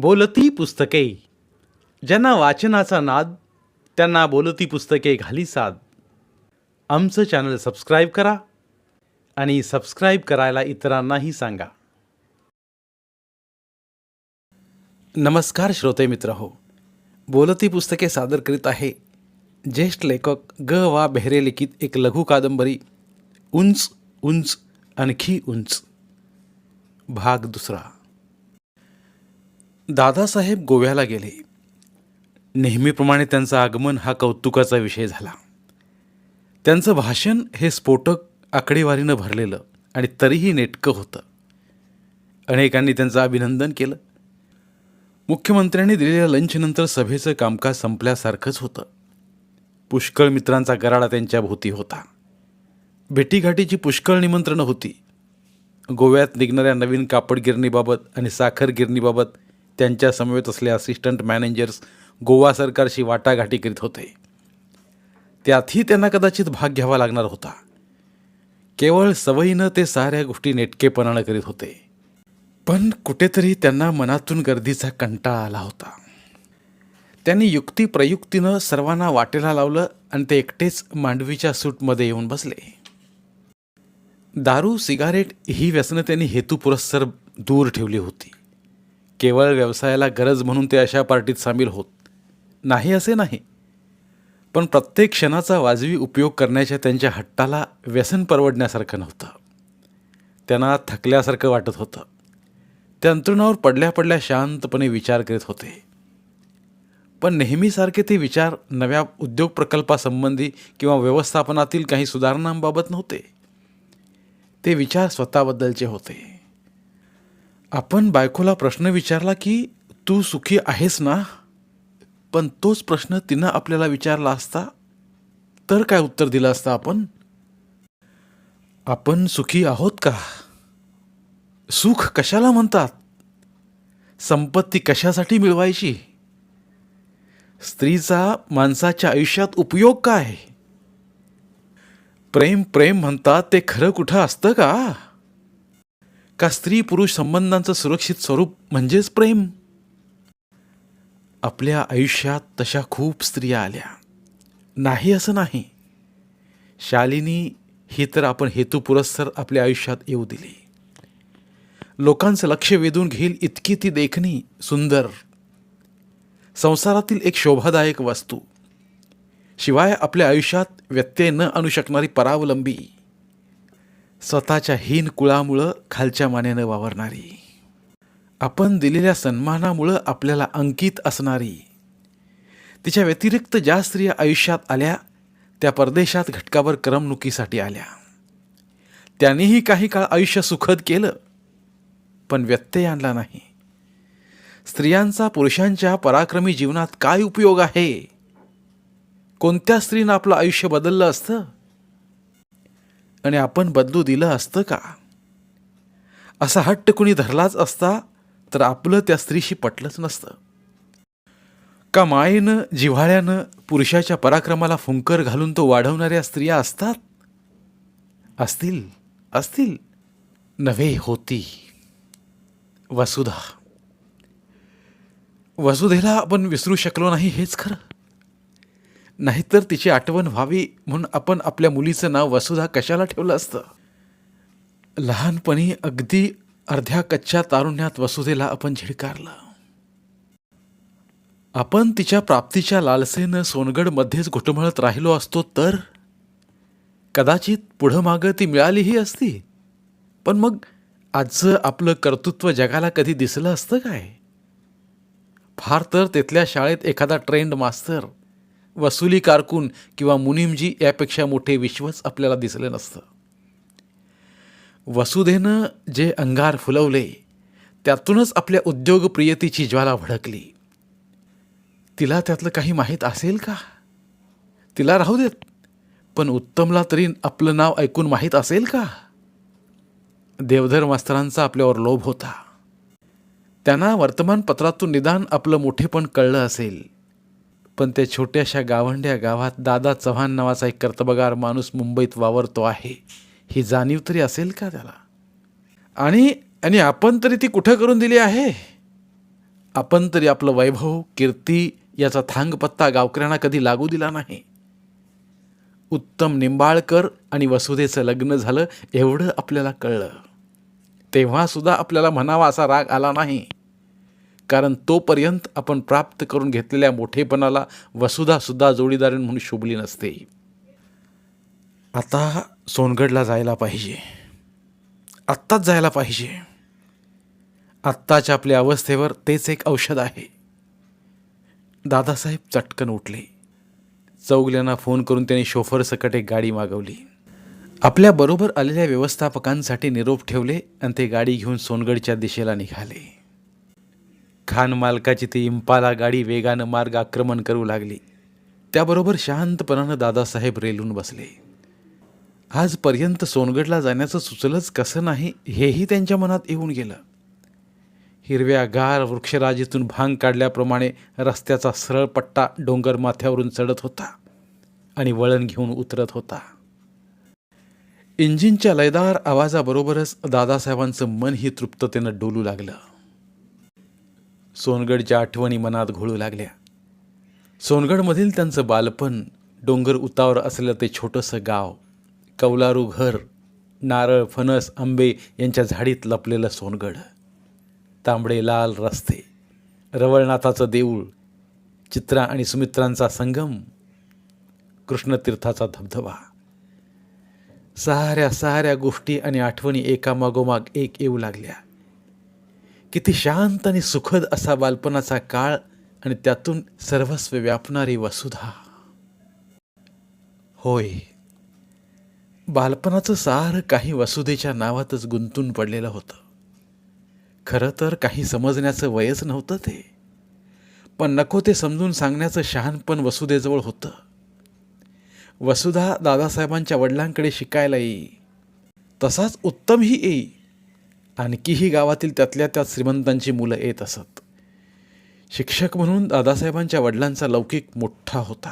बोलती पुस्तके. ज्यांना वाचनाचा नाद त्यांना बोलती पुस्तके घाली साद. आमचं चॅनल सबस्क्राईब करा आणि सबस्क्राईब करायला इतरांनाही सांगा. नमस्कार श्रोते मित्र हो. बोलती पुस्तके सादर करीत आहे ज्येष्ठ लेखक ग वा बेहरे लिखित एक लघु कादंबरी उंच उंच आणखी उंच. भाग दुसरा. दादासाहेब गोव्याला गेले. नेहमीप्रमाणे त्यांचं आगमन हा कौतुकाचा विषय झाला. त्यांचं भाषण हे स्फोटक आकडेवारीनं भरलेलं आणि तरीही नेटकं होतं. अनेकांनी त्यांचं अभिनंदन केलं. मुख्यमंत्र्यांनी दिलेल्या लंचनंतर सभेचं कामकाज संपल्यासारखंच होतं. पुष्कळ मित्रांचा गराडा त्यांच्या भोवती होता. भेटीघाटीची पुष्कळ निमंत्रणं होती. गोव्यात निघणाऱ्या नवीन कापड गिरणीबाबत आणि साखर गिरणीबाबत त्यांच्या समवेत असले असिस्टंट मॅनेजर्स गोवा सरकारशी वाटाघाटी करीत होते. त्यातही त्यांना कदाचित भाग घ्यावा लागणार होता. केवळ सवयीनं ते साऱ्या गोष्टी नेटकेपणानं करीत होते. पण कुठेतरी त्यांना मनातून गर्दीचा कंटाळा आला होता. त्यांनी युक्ती प्रयुक्तीनं सर्वांना वाटेला लावलं आणि ते एकटेच मांडवीच्या सूटमध्ये येऊन बसले. दारू सिगारेट ही व्यसनं त्यांनी हेतुपुरस्सर दूर ठेवली होती. केवळ व्यवसायाला गरज म्हणून ते अशा पार्टीत सामील होत नाही असे नाही. पण प्रत्येक क्षणाचा वाजवी उपयोग करण्याच्या त्यांच्या हट्टाला व्यसन परवडण्यासारखं नव्हतं. त्यांना थकल्यासारखं वाटत होतं. त्या अंतरुणावर पडल्या पडल्या शांतपणे विचार करीत होते. पण नेहमीसारखे ते विचार नव्या उद्योग प्रकल्पासंबंधी किंवा व्यवस्थापनातील काही सुधारणांबाबत नव्हते. ते विचार स्वतःबद्दलचे होते. आपण बायकोला प्रश्न विचारला की तू सुखी आहेस ना? पण तोच प्रश्न तिनं आपल्याला विचारला असता तर काय उत्तर दिलं असतं आपण? आपण सुखी आहोत का? सुख कशाला म्हणतात? संपत्ती कशासाठी मिळवायची? स्त्रीचा माणसाच्या आयुष्यात उपयोग काय? प्रेम प्रेम म्हणतात ते खरं कुठं असतं का? का स्त्री पुरुष संबंधांचं सुरक्षित स्वरूप म्हणजेच प्रेम? आपल्या आयुष्यात तशा खूप स्त्रिया आल्या. नाही असं नाही. शालिनी ही तर आपण हेतुपुरस्सर आपल्या आयुष्यात येऊ दिली. लोकांचं लक्ष वेधून घेईल इतकी ती देखणी सुंदर. संसारातील एक शोभादायक वस्तू. शिवाय आपल्या आयुष्यात व्यत्यय न आणू शकणारी परावलंबी. स्वतःच्या हीन कुळामुळं खालच्या मानेनं वावरणारी. आपण दिलेल्या सन्मानामुळं आपल्याला अंकित असणारी. तिच्या व्यतिरिक्त ज्या स्त्रिया आयुष्यात आल्या त्या परदेशात घटकावर करमणुकीसाठी आल्या. त्यांनीही काही काळ आयुष्य सुखद केलं पण व्यत्यय आणला नाही. स्त्रियांचा पुरुषांच्या पराक्रमी जीवनात काय उपयोग आहे? कोणत्या स्त्रीनं आपलं आयुष्य बदललं असतं? आणि आपण बदलू दिलं असतं का? असा हट्ट कुणी धरलाच असता तर आपलं त्या स्त्रीशी पटलंच नसतं. का मायेनं जिव्हाळ्यानं पुरुषाच्या पराक्रमाला फुंकर घालून तो वाढवणाऱ्या स्त्रिया असतात? असतील असतील. नव्हे होती. वसुधा. वसुधेला आपण विसरू शकलो नाही हेच खरं. नाहीतर तिची आठवण व्हावी म्हणून आपण आपल्या मुलीचं नाव वसुधा कशाला ठेवलं असतं? लहानपणी अगदी अर्ध्या कच्च्या तारुण्यात वसुधेला आपण झिडकारलं. आपण तिच्या प्राप्तीच्या लालसेनं सोनगडमध्येच घुटमळत राहिलो असतो तर? कदाचित पुढं मागं ती मिळालीही असती. पण मग आजचं आपलं कर्तृत्व जगाला कधी दिसलं असतं काय? फार तर तिथल्या शाळेत एखादा ट्रेंड मास्तर वसुली कारकून किंवा मुनिमजी यापेक्षा मोठे विश्वच आपल्याला दिसलं नसतं. वसुधेनं जे अंगार फुलवले त्यातूनच आपल्या उद्योगप्रियतेची ज्वाला भडकली. तिला त्यातलं काही माहीत असेल का? तिला राहू देत पण उत्तमला तरी आपलं नाव ऐकून माहीत असेल का? देवधर मास्तरांचा आपल्यावर लोभ होता. त्यांना वर्तमानपत्रातून निदान आपलं मोठेपण कळलं असेल. पण त्या छोट्याशा गावंड्या गावात दादा चव्हाण नावाचा एक कर्तबगार माणूस मुंबईत वावरतो आहे. ही जाणीव तरी असेल का त्याला? आणि आणि आपण तरी ती कुठं करून दिली आहे? आपण तरी आपलं वैभव कीर्ती याचा थांगपत्ता गावकऱ्यांना कधी लागू दिला नाही. उत्तम निंबाळकर आणि वसुधेचं लग्न झालं एवढं आपल्याला कळलं. तेव्हासुद्धा आपल्याला म्हणावा असा राग आला नाही. कारण तोपर्यंत आपण प्राप्त करून घेतलेल्या मोठेपणाला वसुधासुद्धा जोडीदार म्हणून शोभली नसते. आता सोनगडला जायला पाहिजे. आत्ताच जायला पाहिजे. आत्ताच्या आपल्या अवस्थेवर तेच एक औषध आहे. दादासाहेब चटकन उठले. चौगल्यांना फोन करून त्यांनी शोफरसकट एक गाडी मागवली. आपल्याबरोबर आलेल्या व्यवस्थापकांसाठी निरोप ठेवले आणि ते गाडी घेऊन सोनगडच्या दिशेला निघाले. खान मालकाची ती इम्पाला गाडी वेगानं मार्ग आक्रमण करू लागली. त्याबरोबर शांतपणानं दादासाहेब रेलून बसले. आजपर्यंत सोनगडला जाण्याचं सुचलंच कसं नाही हेही त्यांच्या मनात येऊन गेलं. हिरव्या गार वृक्षराजीतून भांग काढल्याप्रमाणे रस्त्याचा सरळ पट्टा डोंगर माथ्यावरून चढत होता आणि वळण घेऊन उतरत होता. इंजिनच्या लयदार आवाजाबरोबरच दादासाहेबांचं मनही तृप्ततेनं डोलू लागलं. सोनगडच्या आठवणी मनात घोळू लागल्या. सोनगडमधील त्यांचं बालपण डोंगर उतावर असलेलं ते छोटंसं गाव कौलारू घर नारळ फणस आंबे यांच्या झाडीत लपलेलं सोनगड. तांबडे लाल रस्ते रवळनाथाचं देऊळ चित्रा आणि सुमित्रांचा संगम कृष्णतीर्थाचा धबधबा. साऱ्या साऱ्या गोष्टी आणि आठवणी एकामागोमाग एक येऊ लागल्या. किती शांत आणि सुखद असा बालपणाचा काळ आणि त्यातून सर्वस्व व्यापणारी वसुधा. होय बालपणाचं सार काही वसुधेच्या नावातच गुंतून पडलेलं होतं. खरं तर काही समजण्याचं वयच नव्हतं ते पण नको ते समजून सांगण्याचं शहाणपण वसुधेजवळ होतं. वसुधा दादासाहेबांच्या वडिलांकडे शिकायला येई तसाच उत्तमही येई. आणखीही गावातील त्यातल्या त्यात श्रीमंतांची मुलं येत असत. शिक्षक म्हणून दादासाहेबांच्या वडिलांचा लौकिक मोठा होता.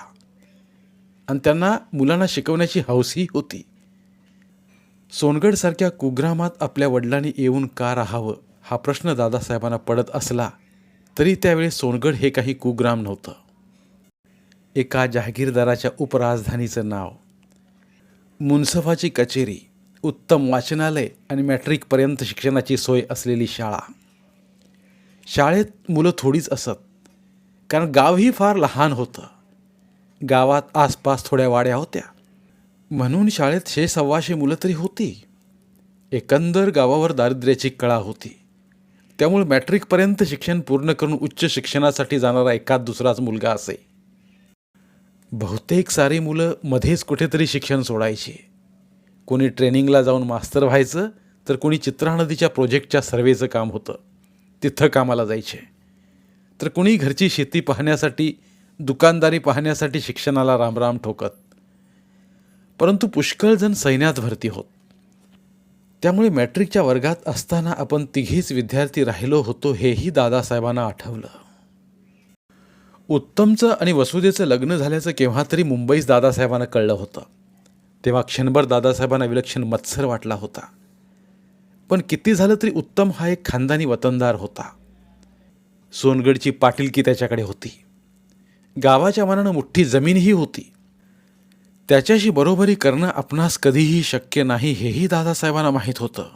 आणि त्यांना मुलांना शिकवण्याची हौसही होती. सोनगडसारख्या कुग्रामात आपल्या वडिलांनी येऊन का राहावं हा प्रश्न दादासाहेबांना पडत असला तरी त्यावेळी सोनगड हे काही कुग्राम नव्हतं. एका जहागीरदाराच्या उपराजधानीचं नाव. मुन्सफाची कचेरी. उत्तम वाचनालय आणि मॅट्रिकपर्यंत शिक्षणाची सोय असलेली शाळा. शाळेत मुलं थोडीच असत कारण गावही फार लहान होतं. गावात आसपास थोड्या वाड्या होत्या. म्हणून शाळेत शे सव्वाशे मुलं तरी होती. एकंदर गावावर दारिद्र्याची कळा होती. त्यामुळे मॅट्रिकपर्यंत शिक्षण पूर्ण करून उच्च शिक्षणासाठी जाणारा एकाच दुसराच मुलगा असे. बहुतेक सारी मुलं मध्येच कुठेतरी शिक्षण सोडायची. कोणी ट्रेनिंगला जाऊन मास्तर व्हायचं तर कोणी चित्रा नदीच्या प्रोजेक्टच्या सर्वेचं काम होतं. तिथं कामाला जायचे. तर कुणी घरची शेती पाहण्यासाठी दुकानदारी पाहण्यासाठी शिक्षणाला रामराम ठोकत. परंतु पुष्कळजण सैन्यात भरती होत. त्यामुळे मॅट्रिकच्या वर्गात असताना आपण तिघीच विद्यार्थी राहिलो होतो हेही दादासाहेबांना आठवलं. उत्तमचं आणि वसुदेचं लग्न झाल्याचं केव्हा तरी मुंबईस दादासाहेबांना कळलं होतं. तेव्हा क्षणभर दादासाहेबांना विलक्षण मत्सर वाटला होता. पण किती झालं तरी उत्तम हा एक खानदानी वतनदार होता. सोनगडची पाटीलकी त्याच्याकडे होती. गावाच्या मनानं मोठी जमीनही होती. त्याच्याशी बरोबरी करणं आपणास कधीही शक्य नाही हेही दादासाहेबांना माहीत होतं.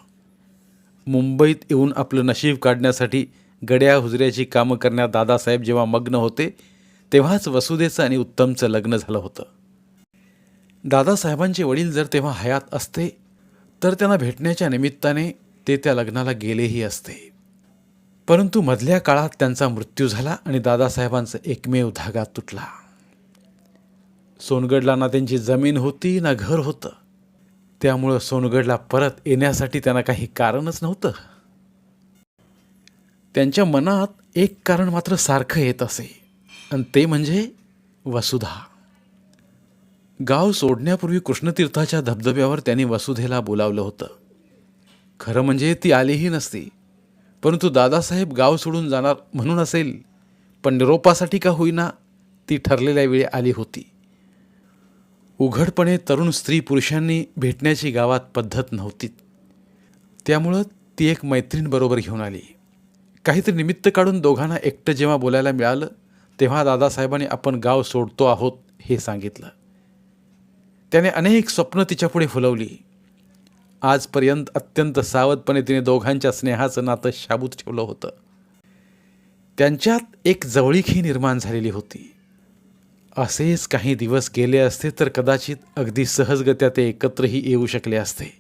मुंबईत येऊन आपलं नशीब काढण्यासाठी गड्या हुजऱ्याची कामं करण्यात दादासाहेब जेव्हा मग्न होते तेव्हाच वसुदेचं आणि उत्तमचं लग्न झालं होतं. दादासाहेबांचे वडील जर तेव्हा हयात असते तर त्यांना भेटण्याच्या निमित्ताने ते त्या लग्नाला गेलेही असते. परंतु मधल्या काळात त्यांचा मृत्यू झाला आणि दादासाहेबांचा एकमेव धागा तुटला. सोनगडला ना त्यांची जमीन होती ना घर होतं. त्यामुळं सोनगडला परत येण्यासाठी त्यांना काही कारणच नव्हतं. त्यांच्या मनात एक कारण मात्र सारखं येत असे आणि ते म्हणजे वसुधा. गाव सोडण्यापूर्वी कृष्णतीर्थाच्या धबधब्यावर त्यांनी वसुधेला बोलावलं होतं. खरं म्हणजे ती आलीही नसती. परंतु दादासाहेब गाव सोडून जाणार म्हणून असेल पण निरोपासाठी का होईना ती ठरलेल्या वेळी आली होती. उघडपणे तरुण स्त्री पुरुषांनी भेटण्याची गावात पद्धत नव्हती. त्यामुळं ती एक मैत्रीणबरोबर घेऊन आली. काहीतरी निमित्त काढून दोघांना एकटं जेव्हा बोलायला मिळालं तेव्हा दादासाहेबांनी आपण गाव सोडतो आहोत हे सांगितलं. त्याने अनेक स्वप्न तिच्यापुढे फुलवली. आजपर्यंत अत्यंत सावधपणे तिने दोघांच्या स्नेहाचं नातं शाबूत ठेवलं होतं. त्यांच्यात एक जवळीकही निर्माण झालेली होती. असेच काही दिवस गेले असते तर कदाचित अगदी सहजगत्या ते एकत्रही येऊ शकले असते.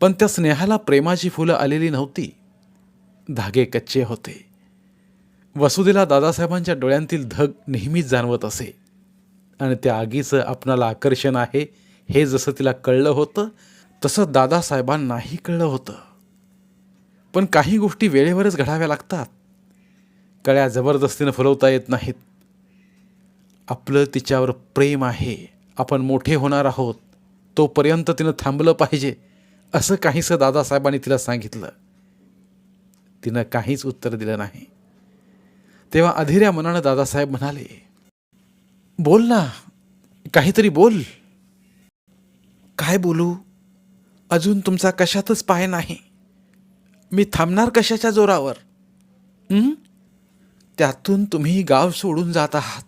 पण त्या स्नेहाला प्रेमाची फुलं आलेली नव्हती. धागे कच्चे होते. वसुदेला दादासाहेबांच्या डोळ्यांतील धग नेहमीच जाणवत असे. आणि त्या आगीचं आपणाला आकर्षण आहे. हे जसं तिला कळलं होतं तसं दादासाहेबांनाही कळलं होतं. पण काही गोष्टी वेळेवरच घडाव्या लागतात. कळ्या जबरदस्तीनं फुलवता येत नाहीत. आपलं तिच्यावर प्रेम आहे. आपण मोठे होणार आहोत. तोपर्यंत तिनं थांबलं पाहिजे असं काहीसं दादासाहेबांनी तिला सांगितलं. तिनं काहीच उत्तर दिलं नाही. तेव्हा अधीऱ्या मनानं दादासाहेब म्हणाले बोल ना. काहीतरी बोल. काय बोलू? अजून तुमचा कशातच पाय नाही. मी थांबणार कशाच्या जोरावर? त्यातून तुम्ही गाव सोडून जात आहात.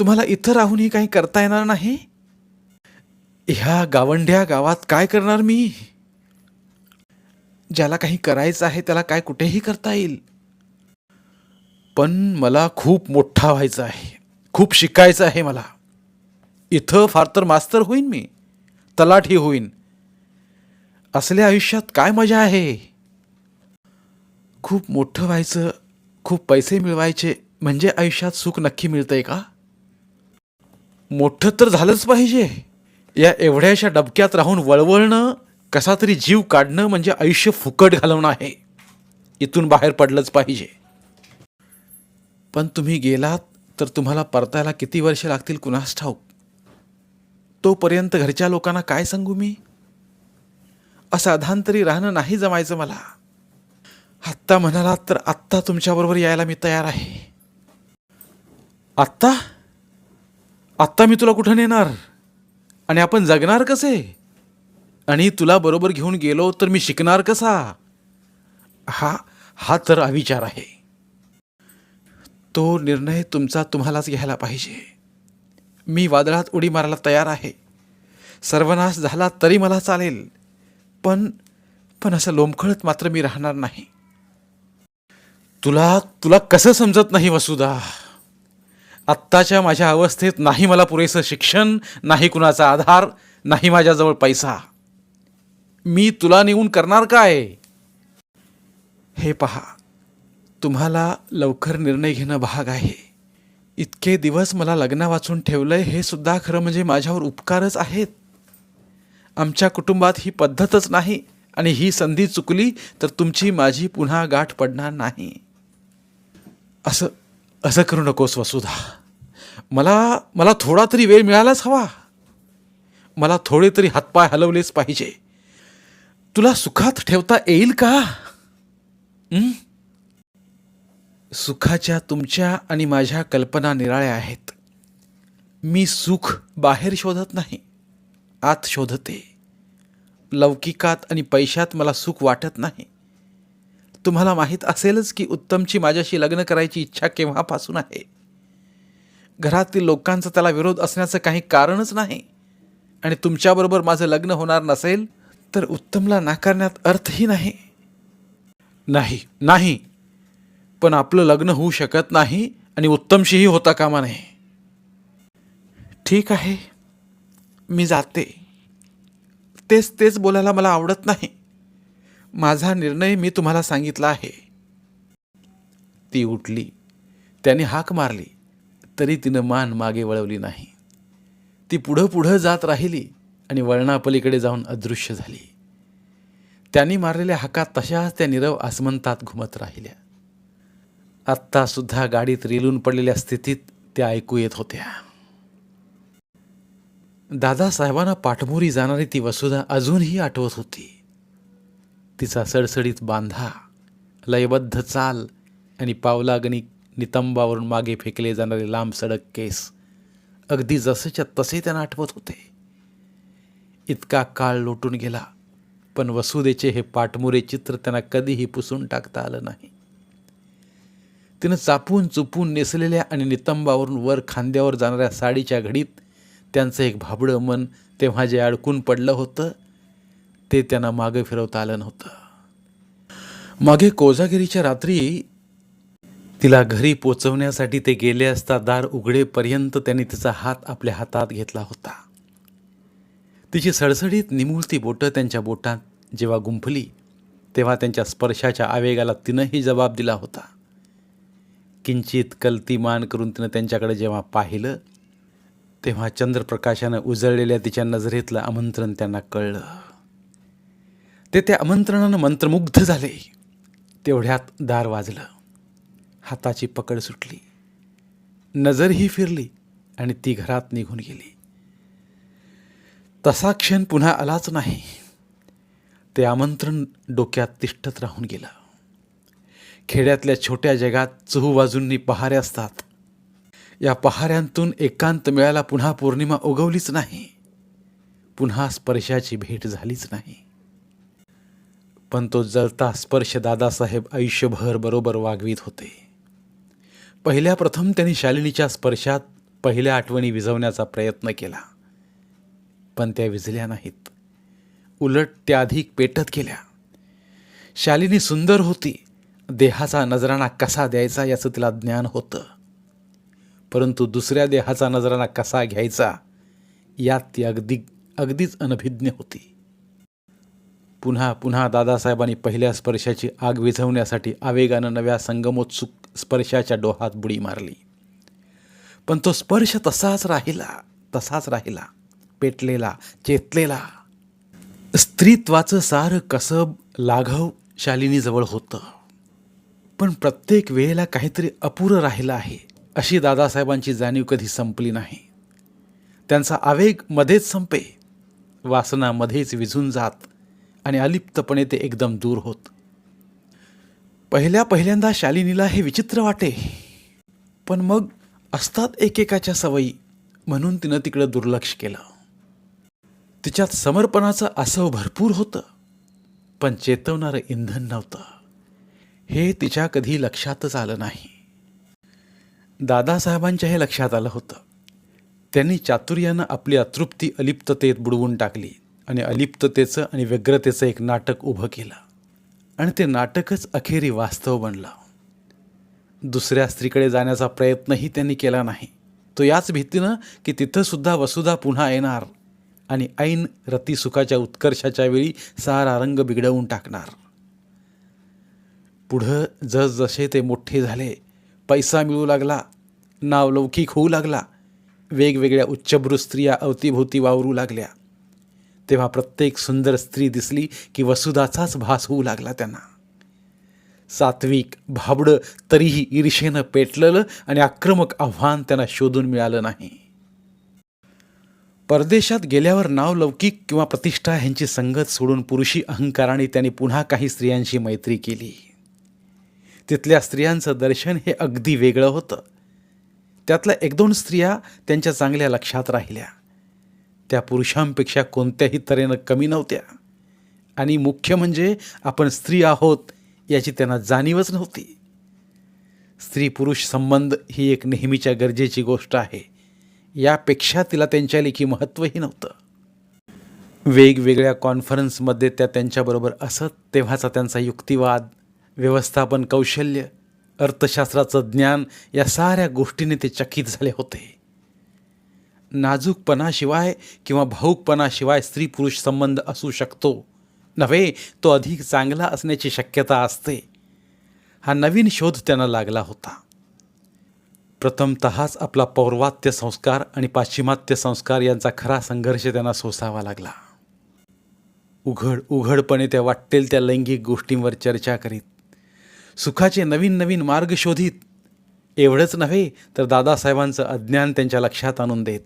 तुम्हाला इथं राहूनही काही करता येणार नाही? ह्या गावंढ्या गावात काय करणार मी? ज्याला काही करायचं आहे त्याला काय कुठेही करता येईल. पण मला खूप मोठा व्हायचं आहे. खूप शिकायचं आहे मला. इथं फार तर मास्तर होईन मी. तलाठी होईन. असल्या आयुष्यात काय मजा आहे? खूप मोठं व्हायचं खूप पैसे मिळवायचे म्हणजे आयुष्यात सुख नक्की मिळतंय का? मोठं तर झालंच पाहिजे. या एवढ्याशा डबक्यात राहून वळवळणं कसा तरी जीव काढणं म्हणजे आयुष्य फुकट घालवणं आहे. इथून बाहेर पडलंच पाहिजे. पण तुम्ही गेलात तर तुम्हाला परतायला किती वर्ष लागतील कुणास ठाऊक? तोपर्यंत घरच्या लोकांना काय सांगू मी? असाधांतरी राहणं नाही जमायचं मला. आत्ता म्हणालात तर आत्ता तुमच्याबरोबर यायला मी तयार आहे. आत्ता? आत्ता मी तुला कुठं नेणार? आणि आपण जगणार कसे? आणि तुला बरोबर घेऊन गेलो तर मी शिकणार कसा? हा हा तर अविचार आहे. तो निर्णय तुमचा तुम्हालाच घ्यायला पाहिजे. मी वादळात उडी मारायला तयार आहे. सर्वनाश झाला तरी मला चालेल. पण पण असं लोंबखळत मात्र मी राहणार नाही. तुला तुला कसं समजत नाही वसुधा? आत्ताच्या माझ्या अवस्थेत नाही मला पुरेसं शिक्षण नाही कुणाचा आधार नाही माझ्याजवळ पैसा. मी तुला नेऊन करणार काय? हे पहा. तुम्हाला लवकर निर्णय घेणं भाग आहे. इतके दिवस मला लग्न वाचून ठेवलंय हे सुद्धा खरं म्हणजे माझ्यावर उपकारच आहेत. आमच्या कुटुंबात ही पद्धतच नाही आणि ही संधी चुकली तर तुमची माझी पुन्हा गाठ पडणार नाही. असं असं करू नकोस वसुधा. मला मला थोडा तरी वेळ मिळालाच हवा. मला थोडे तरी हातपाय हलवलेच पाहिजे. तुला सुखात ठेवता येईल का? सुखाच्या तुमच्या आणि माझ्या कल्पना निराळ्या आहेत. मी सुख बाहेर शोधत नाही आत शोधते. लौकिकात आणि पैशात मला सुख वाटत नाही. तुम्हाला माहीत असेलच की उत्तमची माझ्याशी लग्न करायची इच्छा केव्हापासून आहे? घरातील लोकांचा त्याला विरोध असण्याचं काही कारणच नाही. आणि तुमच्याबरोबर माझं लग्न होणार नसेल तर उत्तमला नाकारण्यात अर्थही नाही. नाही नाही. पण आपलं लग्न होऊ शकत नाही आणि उत्तमशीही होता कामा नये. ठीक आहे मी जाते. तेच तेच बोलायला मला आवडत नाही. माझा निर्णय मी तुम्हाला सांगितला आहे. ती उठली. त्याने हाक मारली. तरी तिनं मान मागे वळवली नाही. ती पुढं पुढं जात राहिली आणि वळणापलीकडे जाऊन अदृश्य झाली. त्यांनी मारलेल्या हाकात तशाच त्या निरव आसमंतात घुमत राहिल्या. आत्तासुद्धा गाडीत रेलून पडलेल्या स्थितीत त्या ऐकू येत होत्या. दादासाहेबांना पाठमोरी जाणारी ती वसुधा अजूनही आठवत होती. तिचा सडसडीत बांधा लयबद्ध चाल आणि पावलागणी नितंबावरून मागे फेकले जाणारे लांब सडक केस अगदी जसेच्या तसे त्यांना आठवत होते. इतका काळ लोटून गेला पण वसुदेचे हे पाठमोरे चित्र त्यांना कधीही पुसून टाकता आलं नाही. तिनं चापून चुपून नेसलेल्या आणि नितंबावरून वर खांद्यावर जाणाऱ्या साडीच्या घडीत त्यांचं एक भाबडं मन तेव्हा जे अडकून पडलं होतं ते त्यांना मागे फिरवता आलं नव्हतं. मागे कोजागिरीच्या रात्री तिला घरी पोचवण्यासाठी ते गेले असता दार उघडेपर्यंत त्यांनी तिचा हात आपल्या हातात घेतला होता. तिची सडसडीत निमुळती बोटं त्यांच्या बोटात जेव्हा गुंफली तेव्हा त्यांच्या स्पर्शाच्या आवेगाला तिनंही जबाब दिला होता. किंचित कलतीमान करून तिनं त्यांच्याकडे जेव्हा पाहिलं तेव्हा चंद्रप्रकाशानं उजळलेल्या तिच्या नजरेतलं आमंत्रण त्यांना कळलं. ते त्या आमंत्रणानं मंत्रमुग्ध झाले. तेवढ्यात दार वाजलं. हाताची पकड सुटली. नजरही फिरली आणि ती घरात निघून गेली. तसा क्षण पुन्हा आलाच नाही. ते आमंत्रण डोक्यात तिष्ठत राहून गेलं. खेड्यातल्या छोट्या जगात चहूबाजूंनी पहारे असतात. या पहाऱ्यांतून एकांत मिळायला पुन्हा पौर्णिमा उगवलीच नाही. पुन्हा स्पर्शाची भेट झालीच नाही. पण तो जळता स्पर्श दादासाहेब आयुष्यभर बरोबर वागवीत होते. पहिल्या प्रथम त्यांनी शालिनीच्या स्पर्शात पहिल्या आठवणी विझवण्याचा प्रयत्न केला. पण त्या विझल्या नाहीत. उलट त्या अधिक पेटत गेल्या. शालिनी सुंदर होती. देहाचा नजराणा कसा द्यायचा याचं तिला ज्ञान होतं. परंतु दुसऱ्या देहाचा नजराणा कसा घ्यायचा यात ती अगदी अगदीच अनभिज्ञ होती. पुन्हा पुन्हा दादासाहेबांनी पहिल्या स्पर्शाची आग विझवण्यासाठी आवेगानं नव्या संगमोत्सुक स्पर्शाच्या डोहात बुडी मारली. पण तो स्पर्श तसाच राहिला तसाच राहिला पेटलेला चेतलेला. स्त्रीत्वाचं सारं कसब लाघव शालिनीजवळ होतं. पण प्रत्येक वेळेला काहीतरी अपुरं राहिलं आहे अशी दादासाहेबांची जाणीव कधी संपली नाही. त्यांचा आवेग मध्येच संपे वासना मध्येच विझून जात आणि अलिप्तपणे ते एकदम दूर होत. पहिल्या पहिल्यांदा शालिनीला हे विचित्र वाटे पण मग असतात एकेकाच्या सवयी म्हणून तिनं तिकडं दुर्लक्ष केलं. तिच्यात समर्पणाचं असं भरपूर होतं पण चेतवणारं इंधन नव्हतं. हे तिच्या कधी लक्षातच आलं नाही. दादासाहेबांच्या हे लक्षात आलं होतं. त्यांनी चातुर्यानं आपली अतृप्ती अलिप्ततेत बुडवून टाकली आणि अलिप्ततेचं आणि व्यग्रतेचं एक नाटक उभं केलं. आणि ते नाटकच अखेरी वास्तव बनलं. दुसऱ्या स्त्रीकडे जाण्याचा प्रयत्नही त्यांनी केला नाही. तो याच भीतीनं की तिथंसुद्धा वसुधा पुन्हा येणार आणि ऐन रतीसुखाच्या उत्कर्षाच्या वेळी सारा रंग बिघडवून टाकणार. पुढं जसजसे ते मोठे झाले पैसा मिळू लागला नावलौकिक होऊ लागला वेगवेगळ्या उच्चभ्रू स्त्रिया अवतीभोवती वावरू लागल्या. तेव्हा प्रत्येक सुंदर स्त्री दिसली की वसुधाचाच भास होऊ लागला त्यांना. सात्विक भाबडं तरीही ईर्षेनं पेटलेलं आणि आक्रमक आव्हान त्यांना शोधून मिळालं नाही. परदेशात गेल्यावर नाव लौकिक किंवा प्रतिष्ठा ह्यांची संगत सोडून पुरुषी अहंकाराने त्यांनी पुन्हा काही स्त्रियांशी मैत्री केली. तिथल्या स्त्रियांचं दर्शन हे अगदी वेगळं होतं. त्यातल्या एक दोन स्त्रिया त्यांच्या चांगल्या लक्षात राहिल्या. त्या पुरुषांपेक्षा कोणत्याही तऱ्हेनं कमी नव्हत्या. आणि मुख्य म्हणजे आपण स्त्री आहोत याची त्यांना जाणीवच नव्हती. स्त्री पुरुष संबंध ही एक नेहमीच्या गरजेची गोष्ट आहे. यापेक्षा तिला त्यांच्या लेखी महत्त्वही नव्हतं. वेगवेगळ्या कॉन्फरन्समध्ये त्या त्यांच्याबरोबर असत तेव्हाचा त्यांचा युक्तिवाद व्यवस्थापन कौशल्य अर्थशास्त्राचं ज्ञान या साऱ्या गोष्टीने ते चकित झाले होते. नाजूकपणाशिवाय किंवा भाऊकपणाशिवाय स्त्री पुरुष संबंध असू शकतो. नव्हे तो अधिक चांगला असण्याची शक्यता असते. हा नवीन शोध त्यांना लागला होता. प्रथमतःच आपला पौर्वात्य संस्कार आणि पाश्चिमात्य संस्कार यांचा खरा संघर्ष त्यांना सोसावा लागला. उघड उघडपणे त्या वाटेल त्या लैंगिक गोष्टींवर चर्चा करीत सुखाचे नवीन नवीन मार्ग शोधित. एवढंच नव्हे तर दादासाहेबांचं अज्ञान त्यांच्या लक्षात आणून देत.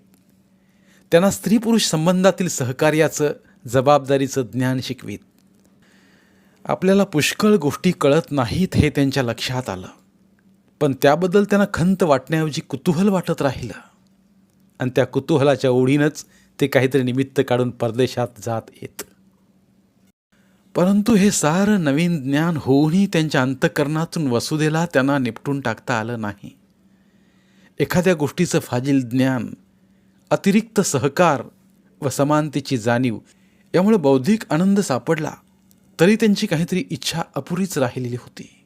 त्यांना स्त्री पुरुष संबंधातील सहकार्याचं जबाबदारीचं ज्ञान शिकवीत. आपल्याला पुष्कळ गोष्टी कळत नाहीत हे त्यांच्या लक्षात आलं. पण त्याबद्दल त्यांना खंत वाटण्याऐवजी कुतूहल वाटत राहिलं. आणि त्या कुतूहलाच्या ओढीनंच ते काहीतरी निमित्त काढून परदेशात जात येत. परंतु हे सारं नवीन ज्ञान होऊनही त्यांच्या अंतकरणातून वसुदेला त्यांना निपटून टाकता आलं नाही. एखाद्या गोष्टीचं फाजील ज्ञान अतिरिक्त सहकार व समानतेची जाणीव यामुळे बौद्धिक आनंद सापडला तरी त्यांची काहीतरी इच्छा अपुरीच राहिलेली होती.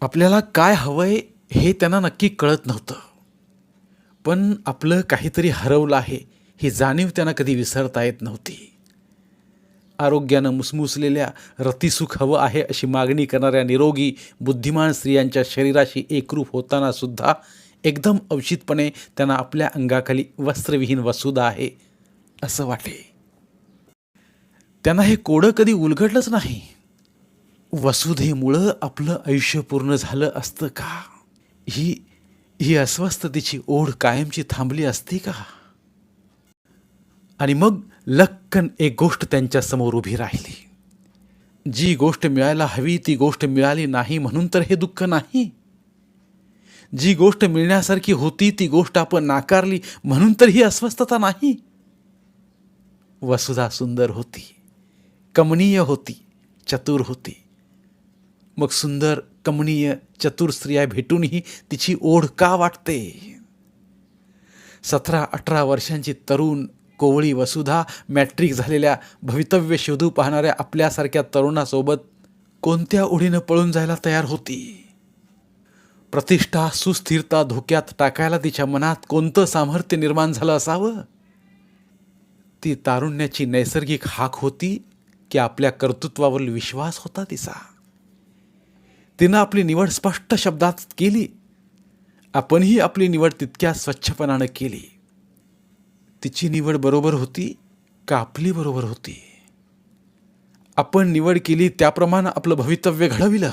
आपल्याला काय हवंय हे त्यांना नक्की कळत नव्हतं. पण आपलं काहीतरी हरवलं आहे ही जाणीव त्यांना कधी विसरता येत नव्हती. आरोग्यानं मुसमुसलेल्या रतीसुख हवं आहे अशी मागणी करणाऱ्या निरोगी बुद्धिमान स्त्रियांच्या शरीराशी एकरूप होताना सुद्धा एकदम अवचितपणे त्यांना आपल्या अंगाखाली वस्त्रविहीन वसुदा आहे असं वाटे. त्यांना हे कोडं कधी उलगडलंच नाही. वसुधेमुळं आपलं आयुष्य पूर्ण झालं असतं का? ही ही अस्वस्थतेची ओढ कायमची थांबली असती का? आणि मग लक्कन एक गोष्ट त्यांच्यासमोर उभी राहिली. जी गोष्ट मिळायला हवी ती गोष्ट मिळाली नाही म्हणून तर हे दुःख नाही. जी गोष्ट मिळण्यासारखी होती ती गोष्ट आपण नाकारली म्हणून तर ही अस्वस्थता नाही. वसुधा सुंदर होती कमनीय होती चतुर होती. मग सुंदर कमनीय चतुर स्त्रिया भेटूनही तिची ओढ का वाटते? सतरा अठरा वर्षांची तरुण कोवळी वसुधा मॅट्रिक झालेल्या भवितव्य शोधू पाहणाऱ्या आपल्यासारख्या तरुणासोबत कोणत्या ओढीनं पळून जायला तयार होती? प्रतिष्ठा सुस्थिरता धोक्यात टाकायला तिच्या मनात कोणतं सामर्थ्य निर्माण झालं असावं? ती तारुण्याची नैसर्गिक हाक होती की आपल्या कर्तृत्वावर विश्वास होता तिचा. तिनं आपली निवड स्पष्ट शब्दात केली. आपणही आपली निवड तितक्या स्वच्छपणानं केली. तिची निवड बरोबर होती का आपली बरोबर होती? आपण निवड केली त्याप्रमाणे आपलं भवितव्य घडविलं.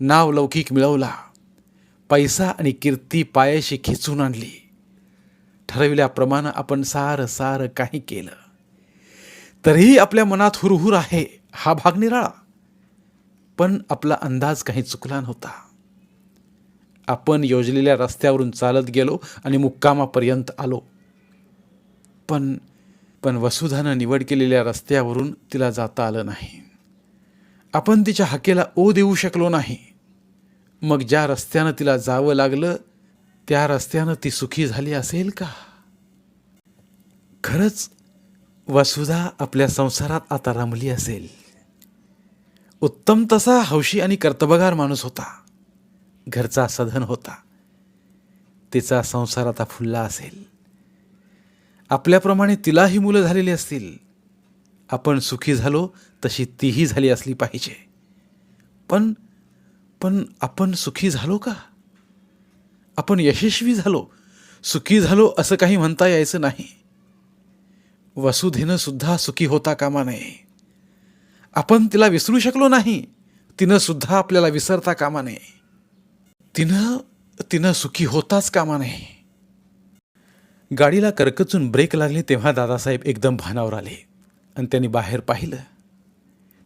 नाव लौकिक मिळवला. पैसा आणि कीर्ती पायाशी खेचून आणली. ठरविल्याप्रमाणे आपण सारं सारं काही केलं. तरीही आपल्या मनात हुरहुर आहे हा भाग निराळा. पण आपला अंदाज काही चुकला नव्हता. आपण योजलेल्या रस्त्यावरून चालत गेलो आणि मुक्कामापर्यंत आलो. पण पण वसुधानं निवड केलेल्या रस्त्यावरून तिला जाता आलं नाही. आपण तिच्या हाकेला ओ देऊ शकलो नाही. मग ज्या रस्त्यानं तिला जावं लागलं त्या रस्त्यानं ती सुखी झाली असेल का? खरंच वसुधा आपल्या संसारात आता रमली असेल. उत्तम तसा हौशी आणि कर्तबगार माणूस होता. घरचा सधन होता. तिचा संसार आता फुलला असेल. आपल्याप्रमाणे तिलाही मुलं झालेली असतील. आपण सुखी झालो तशी तीही झाली असली पाहिजे. पण पण आपण सुखी झालो का? आपण यशस्वी झालो सुखी झालो असं काही म्हणता यायचं नाही. वसुधेनं सुद्धा सुखी होता कामा नये. आपण तिला विसरू शकलो नाही तिनं सुद्धा आपल्याला विसरता कामा नये. तिनं तिनं सुखी होताच कामा नये. गाडीला करकचून ब्रेक लागले तेव्हा दादासाहेब एकदम भानावर आले. आणि त्यांनी बाहेर पाहिलं.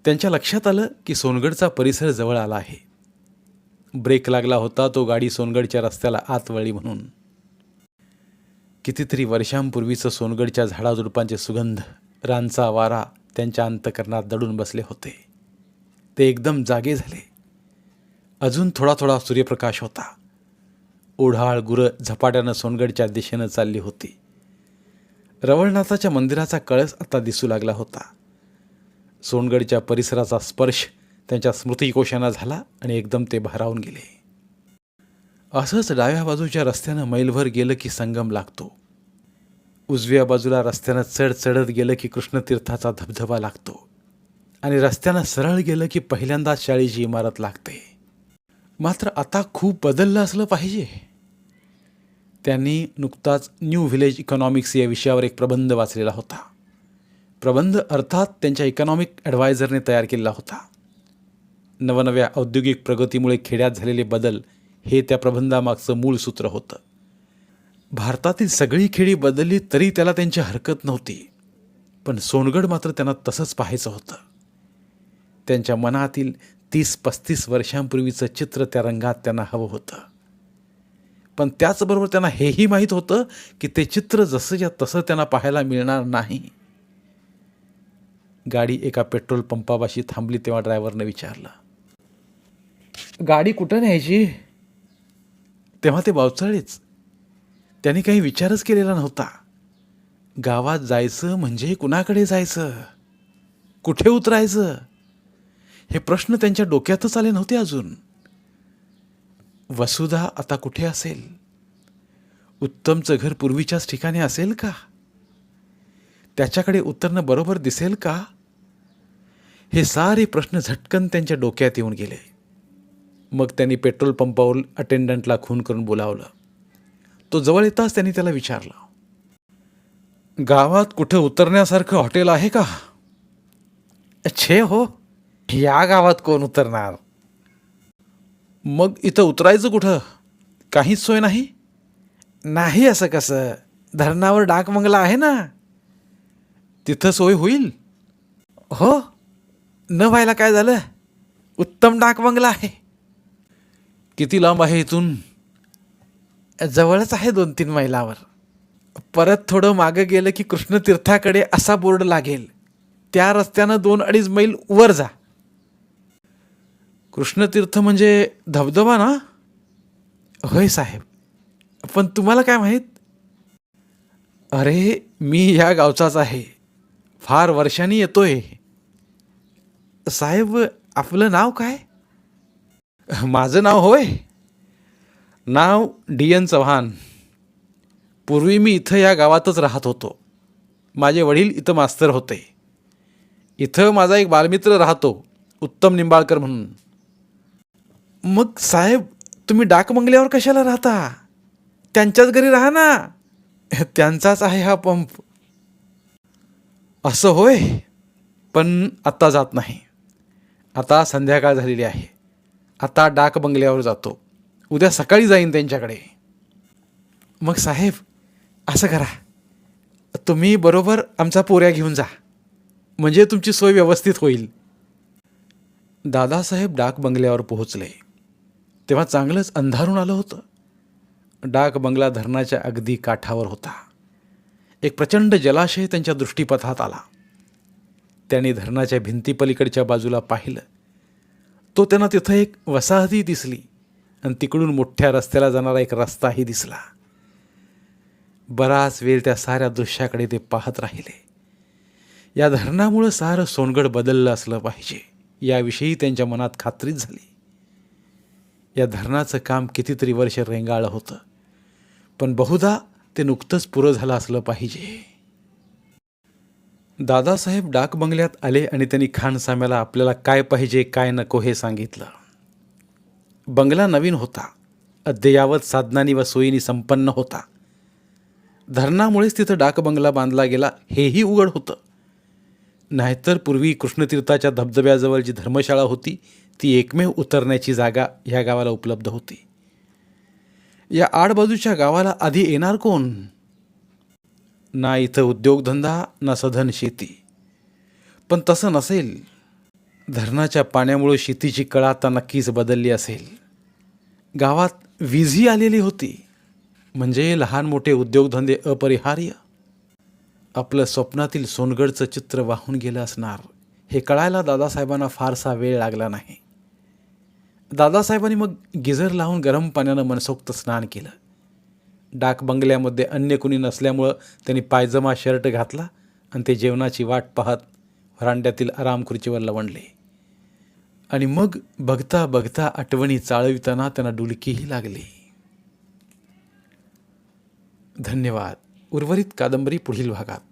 त्यांच्या लक्षात आलं की सोनगडचा परिसर जवळ आला आहे. ब्रेक लागला होता तो गाडी सोनगडच्या रस्त्याला आत वळली म्हणून. कितीतरी वर्षांपूर्वीचं सोनगडच्या झाडाझुडपांचे सुगंध रानचा वारा त्यांच्या अंतकरणात दडून बसले होते. ते एकदम जागे झाले. अजून थोडा थोडा सूर्यप्रकाश होता. ओढाळ गुरं झपाट्यानं सोनगडच्या दिशेनं चालली होती. रवळनाथाच्या मंदिराचा कळस आता दिसू लागला होता. सोनगडच्या परिसराचा स्पर्श त्यांच्या स्मृतिकोशांना झाला आणि एकदम ते भारावून गेले. असंच डाव्या बाजूच्या रस्त्यानं मैलभर गेलं की संगम लागतो. उजव्या बाजूला रस्त्यानं चढ चढत गेलं की कृष्णतीर्थाचा धबधबा लागतो. आणि रस्त्यानं सरळ गेलं की पहिल्यांदाच शाळेची इमारत लागते. मात्र आता खूप बदललं असलं पाहिजे. त्यांनी नुकताच न्यू व्हिलेज इकॉनॉमिक्स या विषयावर एक प्रबंध वाचलेला होता. प्रबंध अर्थात त्यांच्या इकॉनॉमिक ॲडवायझरने तयार केलेला होता. नवनव्या औद्योगिक प्रगतीमुळे खेड्यात झालेले बदल हे त्या प्रबंधामागचं मूळ सूत्र होतं. भारतातील सगळी खेडी बदलली तरी त्याला त्यांची हरकत नव्हती. पण सोनगड मात्र त्यांना तसंच पाहायचं होतं. त्यांच्या मनातील तीस पस्तीस वर्षांपूर्वीचं चित्र त्या रंगात त्यांना हवं होतं. पण त्याचबरोबर त्यांना हेही माहीत होतं की ते चित्र जसंच्या तसं त्यांना पाहायला मिळणार नाही. गाडी एका पेट्रोल पंपापाशी थांबली तेव्हा ड्रायव्हरने विचारलं गाडी कुठं न्यायची? तेव्हा ते बावचळलेच त्यांनी काही विचारच केलेला नव्हता. गावात जायचं म्हणजे कुणाकडे जायचं? कुठे उतरायचं? हे प्रश्न त्यांच्या डोक्यातच आले नव्हते अजून. वसुधा आता कुठे असेल? उत्तमचं घर पूर्वीच्याच ठिकाणी असेल का? त्याच्याकडे उत्तरणं बरोबर दिसेल का? हे सारे प्रश्न झटकन त्यांच्या डोक्यात येऊन गेले. मग त्यांनी पेट्रोल पंपावर अटेंडंटला खून करून बोलावलं. तो जवळ येताच त्यांनी त्याला विचारलं. गावात कुठं उतरण्यासारखं हॉटेल आहे का? छे हो या गावात कोण उतरणार? मग इथं उतरायचं कुठं? काहीच सोय नाही? नाही असं कसं? धरणावर डाक बंगला आहे ना? तिथं सोय होईल? हो. न व्हायला काय झालं? उत्तम डाक बंगला आहे. किती लांब आहे इथून? जवळच आहे दोन तीन मैलावर. परत थोडं मागं गेलं की कृष्णतीर्थाकडे असा बोर्ड लागेल. त्या रस्त्यानं दोन अडीच मैल वर जा. कृष्णतीर्थ म्हणजे धबधबा ना? होय साहेब. पण तुम्हाला काय माहीत? अरे मी ह्या गावचाच आहे. फार वर्षांनी येतोय. साहेब आपलं नाव काय? माझं नाव होय? नाव डी एन चव्हाण. पूर्वी मी इथं या गावातच राहत होतो. माझे वडील इथं मास्तर होते. इथं माझा एक बालमित्र राहतो उत्तम निंबाळकर म्हणून. मग साहेब तुम्ही डाक बंगल्यावर कशाला राहता? त्यांच्याच घरी राहा ना. त्यांचाच आहे हा पंप. असं होय पण आत्ता जात नाही. आता संध्याकाळ झालेली आहे. आता डाक बंगल्यावर जातो. उद्या सकाळी जाईन त्यांच्याकडे. मग साहेब असं करा. तुम्ही बरोबर आमचा पोऱ्या घेऊन जा. म्हणजे तुमची सोय व्यवस्थित होईल. दादासाहेब डाक बंगल्यावर पोहोचले. तेव्हा चांगलंच अंधारून आलं होतं. डाक बंगला धरणाच्या अगदी काठावर होता. एक प्रचंड जलाशय त्यांच्या दृष्टीपथात आला. त्यांनी धरणाच्या भिंतीपलीकडच्या बाजूला पाहिलं. तो त्यांना तिथं एक वसाहती दिसली आणि तिकडून मोठ्या रस्त्याला जाणारा एक रस्ताही दिसला. बराच वेळ त्या साऱ्या दृश्याकडे ते पाहत राहिले. या धरणामुळं सारं सोनगड बदललं असलं पाहिजे. याविषयी त्यांच्या मनात खात्रीच झाली. या धरणाचं काम कितीतरी वर्ष रेंगाळलं होतं. पण बहुधा ते नुकतंच पुरं झालं असलं पाहिजे. दादासाहेब डाक बंगल्यात आले आणि त्यांनी खानसाम्याला आपल्याला काय पाहिजे काय नको हे सांगितलं. बंगला नवीन होता. अद्ययावत साधनांनी व सोयीनी संपन्न होता. धरणामुळेच तिथं डाक बंगला बांधला गेला हेही उघड होतं. नाहीतर पूर्वी कृष्णतीर्थाच्या धबधब्याजवळ जी धर्मशाळा होती ती एकमेव उतरण्याची जागा ह्या गावाला उपलब्ध होती. या आडबाजूच्या गावाला आधी येणार कोण? ना इथं उद्योगधंदा ना सधन शेती. पण तसं नसेल. धरणाच्या पाण्यामुळे शेतीची कळा आता नक्कीच बदलली असेल. गावात वीजही आलेली होती. म्हणजे लहान मोठे उद्योगधंदे अपरिहार्य. आपलं स्वप्नातील सोनगडचं चित्र वाहून गेलं असणार. हे कळायला दादासाहेबांना फारसा वेळ लागला नाही. दादासाहेबांनी मग गिझर लावून गरम पाण्यानं मनसोक्त स्नान केलं. डाक बंगल्यामध्ये अन्य कुणी नसल्यामुळं त्यांनी पायजमा शर्ट घातला आणि ते जेवणाची वाट पाहत व्हरांड्यातील आराम खुर्चीवर लवणले आणि मग बघता बघता आठवणी चाळविताना त्यांना डुलकीही लागली. धन्यवाद. उर्वरित कादंबरी पुढील भागात.